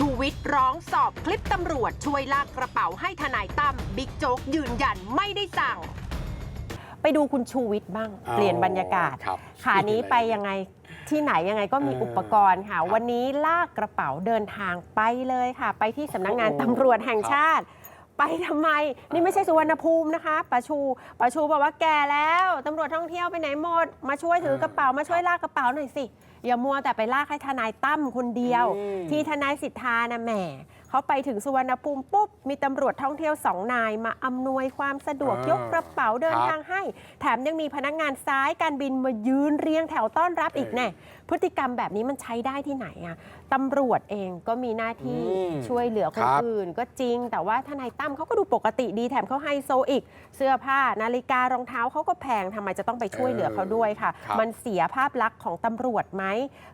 ชูวิทย์ร้องสอบคลิปตำรวจช่วยลากกระเป๋าให้ทนายตั้มบิ๊กโจ๊กยืนยันไม่ได้สั่ง ไปดูคุณชูวิทย์บ้างอ๋อเปลี่ยนบรรยากาศ ครับขานี้ไปยังไงที่ไหนยังไงก็มีเอออุปกรณ์ค่ะครับวันนี้ลากกระเป๋าเดินทางไปเลยค่ะ ไปที่สำนักงานโอ้ตำรวจแห่งชาติ ไปทำไม นี่ไม่ใช่สุวรรณภูมินะคะประชูประชูบอกว่าแก่แล้วตำรวจท่องเที่ยวไปไหนหมด มาช่วยถือกระเป๋ามาช่วยลากกระเป๋าหน่อยสิ อย่ามัวแต่ไปลากให้ทนายตั้มคนเดียวอืมที่ทนายสิทธานะแหมเขาไปถึงสุวรรณภูมิปุ๊บ มีตำรวจท่องเที่ยวสองนายมาอำนวยความสะดวกอ่ายกกระเป๋าเดินครับทางให้ แถมยังมีพนักงานซ้ายการบินมายืนเรียงแถวต้อนรับอีกแน่พฤติกรรมแบบนี้มันใช้ได้ที่ไหนอะตำรวจเองก็มีหน้าที่อืมช่วยเหลือคนครับ อื่น ก็จริง แต่ว่าทนายตั้มเขาก็ดูปกติดีแถมเขาไฮโซอีก เสื้อผ้านาฬิการองเท้าเขาก็แพงทำไมจะต้องไปช่วยเหลือเขาด้วยค่ะ ครับ มันเสียภาพลักษณ์ของตำรวจไหม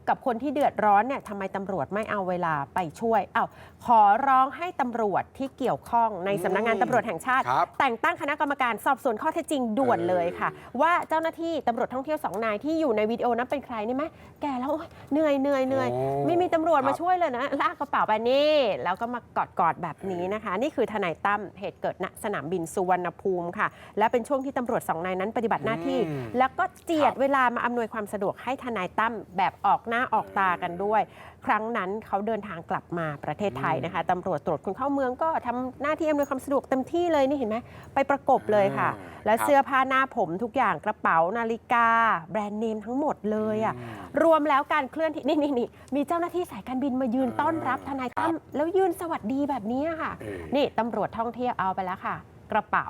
กับคนที่เดือดร้อนเนี่ยทำไมตำรวจไม่เอาเวลาไปช่วยอ้าวขอร้องให้ตำรวจที่เกี่ยวข้องในสำนักงานตำรวจแห่งชาติ ครับ แต่งตั้งคณะกรรมการสอบสวนข้อเท็จจริงด่วนเลยค่ะ ว่าเจ้าหน้าที่ตำรวจท่องเที่ยวสองนายที่อยู่ในวิดีโอนั้นเป็นใครนี่ไหมแกแล้วโอ๊ยเหนื่อยเหนื่อยเหนื่อย โอ้ไม่มีตำรวจครับมาช่วยเลยนะลากกระเป๋าไปนี่ แล้วก็มากอดกอดๆแบบนี้นะคะ นี่คือทนายตั้มเหตุเกิดณสนามบินสุวรรณภูมิค่ะ และเป็นช่วงที่ตำรวจสองนายนั้นปฏิบัติหน้าที่ อืม แล้วก็เจียดครับเวลามาอำนวยความสะดวกให้ทนายตั้มแบบออกหน้าออกตากันด้วย ครั้งนั้นเขาเดินทางกลับมาประเทศไทยนะคะตำรวจตรวจคนเข้าเมืองก็ทำหน้าที่อำนวยความสะดวกเต็มที่เลยนี่เห็นไหมไปประกบเลยค่ะอ่าแล้วครับ เสื้อผ้าหน้าผมทุกอย่างกระเป๋านาฬิกา แบรนด์เนมทั้งหมดเลยอะอืมรวมแล้วการเคลื่อนที่นี่นี่นี่มีเจ้าหน้าที่สายการบินมายืนต้อนรับทนายตั้มแล้วยืนสวัสดีแบบนี้ค่ะ เออ นี่ตำรวจท่องเที่ยวเอาไปแล้วค่ะ กระเป๋า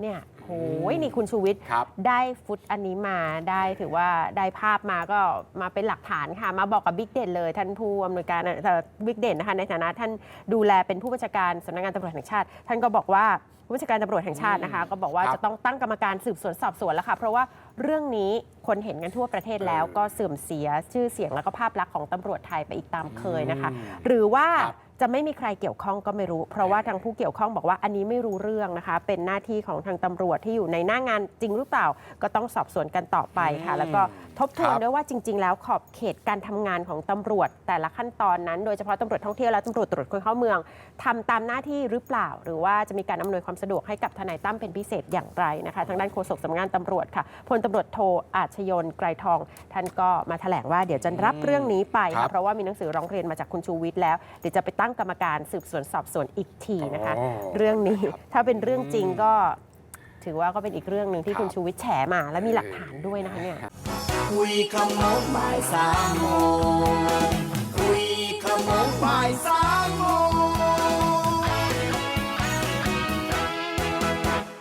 เนี่ยโอ้ยนี่คุณชูวิทย์ครับได้ฟุตอันนี้มาได้ถือว่าได้ภาพมาก็มาเป็นหลักฐานค่ะ มาบอกกับบิ๊กเด่นเลย ท่านผู้อำนวยการบิ๊กเด่นนะคะในฐานะท่านดูแลเป็นผู้บัญชาการสำนักงานตำรวจแห่งชาติ ท่านก็บอกว่าผู้บัญชาการตำรวจแห่งชาตินะคะ ก็บอกว่าครับ จะต้องตั้งกรรมการสืบสวนสอบสวนแล้วค่ะ เพราะว่าเรื่องนี้คนเห็นกันทั่วประเทศแล้วเออก็เสื่อมเสียชื่อเสียงแล้วก็ภาพลักษณ์ของตำรวจไทยไปอีกตามเคยนะคะอืมหรือว่าครับจะไม่มีใครเกี่ยวข้องก็ไม่รู้ เพราะว่าทางผู้เกี่ยวข้องบอกว่าอันนี้ไม่รู้เรื่องนะคะ เป็นหน้าที่ของทางตำรวจที่อยู่ในหน้างานจริงหรือเปล่า ก็ต้องสอบสวนกันต่อไปค่ะอืมแล้วก็ทบทวนครับ ด้วยว่าจริง ๆ แล้วขอบเขตการทำงานของตำรวจ แต่ละขั้นตอนนั้น โดยเฉพาะตำรวจท่องเที่ยวและตำรวจตรวจคนเข้าเมืองทำตามหน้าที่หรือเปล่า หรือว่าจะมีการอำนวยความสะดวกให้กับทนายตั้มเป็นพิเศษอย่างไรนะคะ ทางด้านโฆษกสำนักงานตำรวจค่ะพลตำรวจโทอาชยนไกรทอง ท่านก็มาแถลงว่าเดี๋ยวจะรับเรื่องนี้ไปครัค่ะบเพราะว่ามีหนังสือร้องเรียนมาจากคุณชูวิทย์แล้วเดี๋ยวจะไปตั้งกรรมการสืบสวนสอบสวนอีกทีนะคะ อ๋อเรื่องนี้ครับถ้าเป็นเรื่องจริงก็ ถือว่าก็เป็นอีกเรื่องหนึ่งที่ครับคุณชูวิทย์แฉมา และมีหลักฐานด้วยนะคะเนี่ย คุยขโมงบ่ายสามโมงคุยขโมงบ่ายสามโม